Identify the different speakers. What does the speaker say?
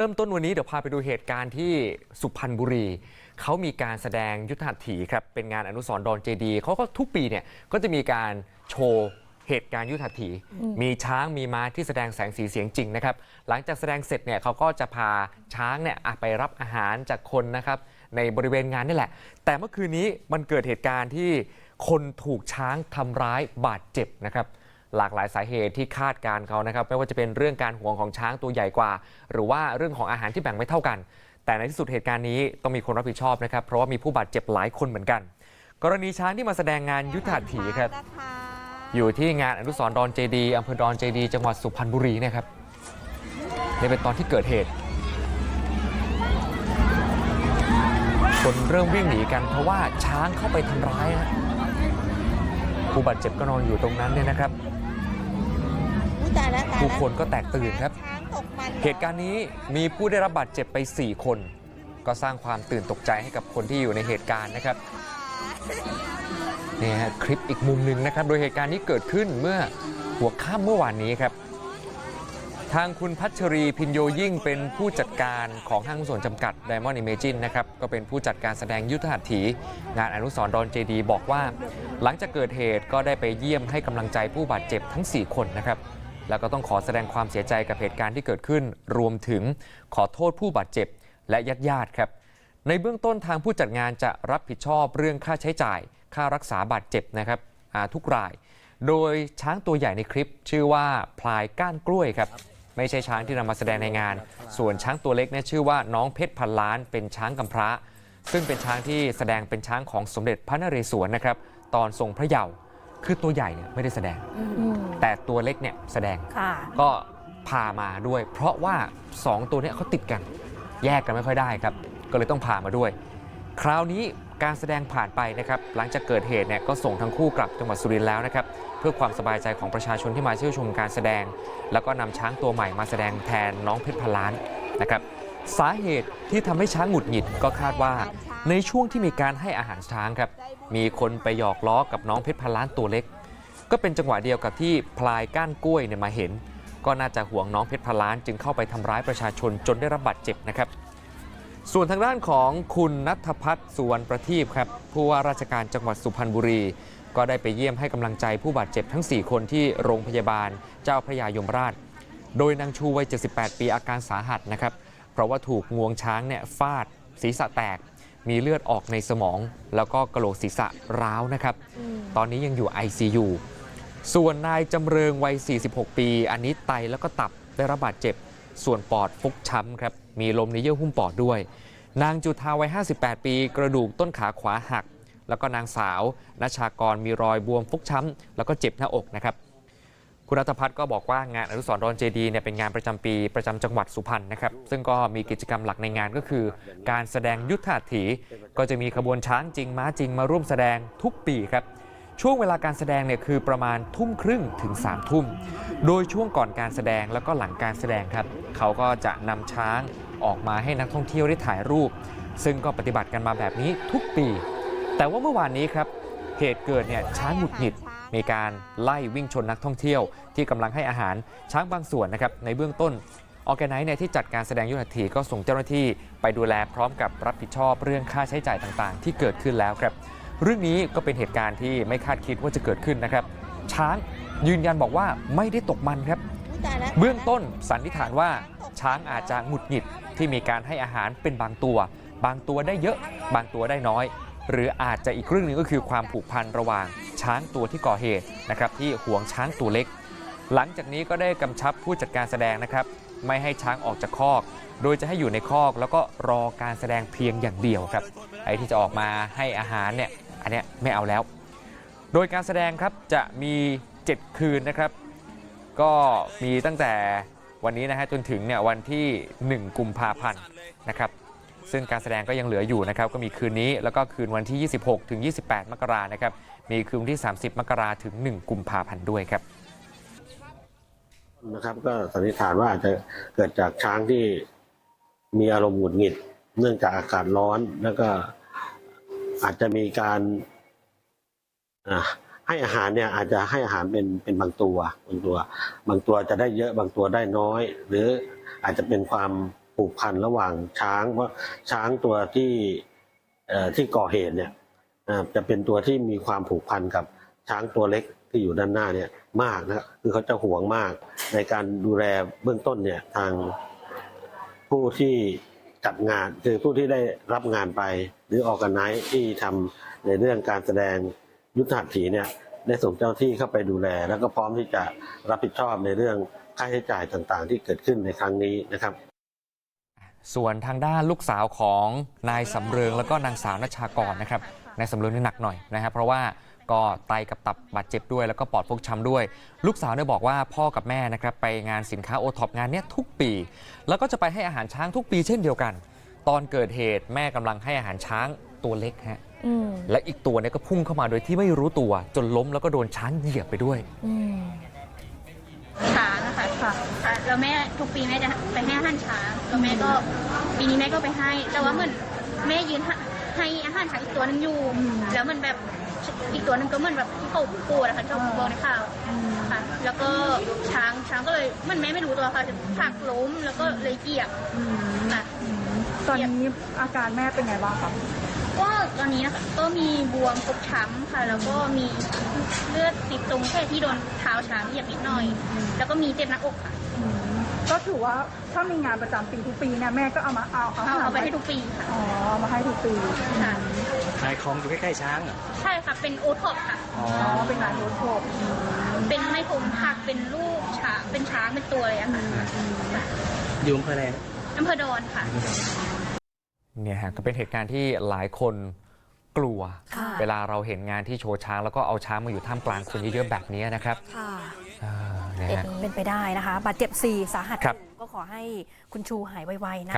Speaker 1: เริ่มต้นวันนี้เดี๋ยวพาไปดูเหตุการณ์ที่สุพรรณบุรี เขามีการแสดงยุทธหัตถีครับเป็นงานอนุสรณ์ดอนเจดีย์เขาก็ทุกปีเนี่ยก็จะมีการโชว์เหตุการณ์ยุทธหัตถี มีช้างมีม้าที่แสดงแสงสีเสียงจริงนะครับหลังจากแสดงเสร็จเนี่ยเขาก็จะพาช้างเนี่ยอะไปรับอาหารจากคนนะครับในบริเวณงานนี่แหละ แต่เมื่อคืนนี้มันเกิดเหตุการณ์ที่คนถูกช้างทำร้ายบาดเจ็บนะครับ หลากหลายสาเหตุที่คาดการ์เขานะครับไม่ว่าจะเป็นเรื่องการห่วงของช้างตัวใหญ่กว่า หรือว่าเรื่องของอาหารที่แบ่งไม่เท่ากัน แต่ในที่สุดเหตุการณ์นี้ต้องมีคนรับผิดชอบนะครับ เพราะว่ามีผู้บาดเจ็บหลายคนเหมือนกัน กรณีช้างที่มาแสดงงานยุทธหัตถีครับอยู่ที่งานอนุสรณ์ดอนเจดีอำเภอดอนเจดี จังหวัดสุพรรณบุรีนะครับนี่เป็นตอนที่เกิดเหตุคนเริ่มวิ่งหนีกันเพราะว่าช้างเข้าไปทำร้ายนะผู้บาดเจ็บก็นอนอยู่ตรงนั้นเนี่ยนะครับ
Speaker 2: ตายแล้วตายแล้ว
Speaker 1: ผู้คนก็แตกตื่นครับ
Speaker 2: ช้างตกมัน
Speaker 1: เหตุการณ์นี้มีผู้ได้รับบาดเจ็บไป 4 คน ก็สร้างความตื่นตกใจให้กับคนที่อยู่ในเหตุการณ์นะครับนี่ฮะคลิปอีกมุมหนึ่งนะครับ โดยเหตุการณ์นี้เกิดขึ้นเมื่อหัวค่ำเมื่อวานนี้ครับ ทางคุณพัชรีพินโยยิ่งเป็นผู้จัดการของห้างหุ้นส่วนจำกัด Diamond Imagine นะครับ ก็เป็นผู้จัดการแสดงยุทธหัตถี งานอนุสรณ์ดอนเจดีย์บอกว่า หลังจากเกิดเหตุก็ได้ไปเยี่ยมให้กำลังใจผู้บาดเจ็บทั้ง 4 คนนะครับ แล้วก็ต้องขอแสดงความเสียใจกับเหตุการณ์ที่เกิดขึ้น รวมถึงขอโทษผู้บาดเจ็บและญาติญาติครับ ในเบื้องต้นทางผู้จัดงานจะรับผิดชอบเรื่องค่าใช้จ่าย ค่ารักษาบาดเจ็บนะครับทุกราย โดยช้างตัวใหญ่ในคลิป ชื่อว่าพลายก้านกล้วยครับไม่ใช่ช้างที่นำมาแสดงในงาน ส่วนช้างตัวเล็กเนี่ยชื่อว่าน้องเพชรพันล้าน เป็นช้างกำพร้า ซึ่งเป็นช้างที่แสดงเป็นช้างของสมเด็จพระนเรศวรนะครับตอนทรงพระเยาว์ คือตัวใหญ่เนี่ยไม่ได้แสดง
Speaker 3: อืม
Speaker 1: แต่ตัวเล็กเนี่ยแสดง
Speaker 3: ค่ะ
Speaker 1: ก็พามาด้วย เพราะว่า 2 ตัวเนี้เขาติดกัน แยกกันไม่ค่อยได้ครับ ก็เลยต้องพามาด้วย คราวนี้การแสดงผ่านไปนะครับ หลังจากเกิดเหตุเนี่ยก็ส่งทั้งคู่กลับจังหวัดสุรินทร์แล้วนะครับ เพื่อความสบายใจของประชาชนที่มาเที่ยวชมการแสดง แล้วก็นำช้างตัวใหม่มาแสดงแทนน้องเพชรพนล้านนะครับ สาเหตุที่ทำให้ช้างหงุดหงิดก็คาดว่า ในช่วงที่มีการให้อาหารช้างครับ มีคนไปหยอกล้อกับน้องเพชรพันล้านตัวเล็ก ก็เป็นจังหวะเดียวกับที่พลายก้านกล้วยเนี่ยมาเห็น ก็น่าจะห่วงน้องเพชรพันล้านจึงเข้าไปทำร้ายประชาชนจนได้รับบาดเจ็บนะครับ ส่วนทางด้านของคุณนัทพัฒน์สุวรรณประทีปครับผู้ว่าราชการจังหวัดสุพรรณบุรีก็ได้ไปเยี่ยมให้กำลังใจผู้บาดเจ็บทั้ง 4 คนที่โรงพยาบาลเจ้าพระยายมราช โดยนางชูวัย 78 ปีอาการสาหัสนะครับ เพราะว่าถูกงวงช้างเนี่ยฟาดศีรษะแตก มีเลือดออกในสมอง แล้วก็กระโหลกศีรษะร้าวนะครับ ตอนนี้ยังอยู่ ICU ส่วนนายจำเริงวัย 46 ปี อันนี้ไตแล้วก็ตับได้รับบาดเจ็บ ส่วนปอดฟกช้ำครับ มีลมในเยื่อหุ้มปอดด้วย นางจุธาวัย 58 ปี กระดูกต้นขาขวาหัก แล้วก็นางสาวนัชชากรมีรอยบวมฟกช้ำแล้วก็เจ็บหน้าอกนะครับ คุณรัตพัฒน์ก็บอกว่างานอนุสรณ์ดอนเจดีเนี่ยเป็นงานประจำปีประจำจังหวัดสุพรรณนะครับซึ่งก็มีกิจกรรมหลักในงานก็คือ การแสดงยุทธหัตถี ก็จะมีขบวนช้างจริงม้าจริงมาร่วมแสดงทุกปีครับช่วงเวลาการแสดงเนี่ยคือประมาณทุ่มครึ่งถึง3ามทุ่ม โดยช่วงก่อนการแสดงแล้วก็หลังการแสดงครับ เขาก็จะนำช้างออกมาให้นักท่องเที่ยวได้ถ่ายรูป ซึ่งก็ปฏิบัติกันมาแบบนี้ทุกปี แต่ว่าเมื่อวานนี้ครับเหตุเกิดเนี่ยช้างหงุดหงิด มีการไล่วิ่งชนนักท่องเที่ยว ที่กำลังให้อาหารช้างบางส่วนนะครับในเบื้องต้นออแกไนซ์เนี่ยที่จัดการแสดงยุทธหัตถีก็ส่งเจ้าหน้าที่ไปดูแลพร้อมกับรับผิดชอบเรื่องค่าใช้จ่ายต่างๆ ที่เกิดขึ้นแล้วครับ เรื่องนี้ก็เป็นเหตุการณ์ที่ไม่คาดคิดว่าจะเกิดขึ้นนะครับ ช้างยืนยันบอกว่าไม่ได้ตกมันครับ
Speaker 2: อุ๊ยตายแล้ว
Speaker 1: เบื้องต้นสันนิษฐานว่าช้างอาจจะหงุดหงิดที่มีการให้อาหารเป็นบางตัว บางตัวได้เยอะ บางตัวได้น้อย หรืออาจจะอีกเรื่องหนึงก็คือความผูกพันระหว่าง ช้างตัวที่ก่อเหตุนะครับที่ห่วงช้างตัวเล็ก หลังจากนี้ก็ได้กำชับผู้จัดการแสดงนะครับ ไม่ให้ช้างออกจากคอก โดยจะให้อยู่ในคอกแล้วก็รอการแสดงเพียงอย่างเดียวครับไอ้ที่จะออกมาให้อาหารเนี่ยอันเนี้ยไม่เอาแล้ว โดยการแสดงครับจะมี 7 คืนนะครับ ก็มีตั้งแต่วันนี้นะฮะจนถึงเนี่ยวันที่ 1 กุมภาพันธ์นะครับ ซึ่งการแสดงก็ยังเหลืออยู่นะครับก็มีคืนนี้แล้วก็คืนวันที่ 26 ถึง 28 มกรานะครับมีคืนวันที่ 30 มกราถึง 1 กุมภาพันธ์ด้วยครับ
Speaker 4: นะครับก็สันนิษฐานว่าอาจจะเกิดจากช้างที่มีอารมณ์หงุดหงิด เนื่องจากอากาศร้อนแล้วก็อาจจะมีการให้อาหารเนี่ยอาจจะให้อาหารเป็นเป็นบางตัวบางตัว บางตัวจะได้เยอะบางตัวได้น้อย หรืออาจจะเป็นความ ผูกพันระหว่างช้างว่าช้างตัวที่ที่ก่อเหตุเนี่ยจะเป็นตัวที่มีความผูกพันกับช้างตัวเล็กที่อยู่ด้านหน้าเนี่ยมากนะครับคือเขาจะห่วงมากในการดูแลเบื้องต้นเนี่ยทางผู้ที่จัดงานคือผู้ที่ได้รับงานไป หรือออกกันไนที่ทำในเรื่องการแสดงยุทธหัตถีเนี่ยได้ส่งเจ้าที่เข้าไปดูแล แล้วก็พร้อมที่จะรับผิดชอบในเรื่องค่าใช้จ่ายต่างๆ ที่เกิดขึ้นในครั้งนี้นะครับ
Speaker 1: ส่วนทางด้านลูกสาวของนายสำเริงแล้วก็นางสาวนัชชากรนะครับนายสำเริงนี่หนักหน่อยนะครับเพราะว่าก็ไตกับตับบาดเจ็บด้วย แล้วก็ปอดฟกช้ำด้วย ลูกสาวเนี่ยบอกว่าพ่อกับแม่นะครับไปงานสินค้าโอท็อปงานเนี้ยทุกปี แล้วก็จะไปให้อาหารช้างทุกปีเช่นเดียวกัน ตอนเกิดเหตุแม่กำลังให้อาหารช้างตัวเล็กฮะ
Speaker 2: อืม
Speaker 1: และอีกตัวเนี่ยก็พุ่งเข้ามาโดยที่ไม่รู้ตัวจนล้มแล้วก็โดนช้างเหยียบไปด้วย
Speaker 2: อืม
Speaker 3: ช้างอะ ค่ะค่ะแล้วแม่ทุกปีแม่จะไปให้อาหารช้างแล้วแม่ก็ปีนี้แม่ก็ไปให้ แต่ว่าเหมือนแม่ยืนให้อาหารช้างอีกตัวหนึงอยู่ แล้วมันแบบอีกตัวหนึงก็เหมือนแบบที่เขาปวดอะค่ะชอบบอกในข่าวค่ะ แล้วก็ช้างช้างก็เลยเหมันแม่ไม่รู้ตัวค่ะจะผลักล้มแล้วก็เลยเหยียบค่ะ
Speaker 5: ตอนนี้อาการแม่เป็นไงบ้างคะ
Speaker 3: ก็ตอนนี้นะคะก็มีบวมฟกช้ำค่ะ แล้วก็มีเลือดติดตรงแค่ที่โดนเท้าช้างเหยียบนิดหน่อย แล้วก็มีเจ็บหน้าอกค่ะ
Speaker 5: ก็ถือว่าถ้ามีงานประจำปีทุกปีเนี่ยแม่ก็เอามาเอา
Speaker 3: เอาเอาไปให้ทุกปีค่ะ
Speaker 5: อ๋อเอามาให้ทุกปี
Speaker 3: ค่ะ
Speaker 6: ขายของอยู่ใกล้ๆช้างอะ
Speaker 3: ใช่ค่ะ เป็นโอท็อปค่ะ
Speaker 5: อ๋อเป็นงานโรดโชว์
Speaker 3: เป็นไม้ผมผักเป็นลูกช้างเป็นช้างเป็นตัวเลยอะค่ะ
Speaker 6: อยู่อำเภออะไรนะ
Speaker 3: อำเภอดอนค่ะ
Speaker 1: เนี่ยฮะก็เป็นเหตุการณ์ที่หลายคนกลัว
Speaker 2: ค่ะ
Speaker 1: เวลาเราเห็นงานที่โชว์ช้าง แล้วก็เอาช้างมาอยู่ท่ามกลางคนเยอะๆแบบนี้นะครับ
Speaker 2: ค่ะ
Speaker 1: อ่าเนี่ย
Speaker 2: เป็น
Speaker 1: ฮะ
Speaker 2: เป็นไปได้นะคะ บาดเจ็บ4สาหัส
Speaker 1: ครับ
Speaker 2: หนึ่งก็ขอให้คุณชูหายไวๆนะ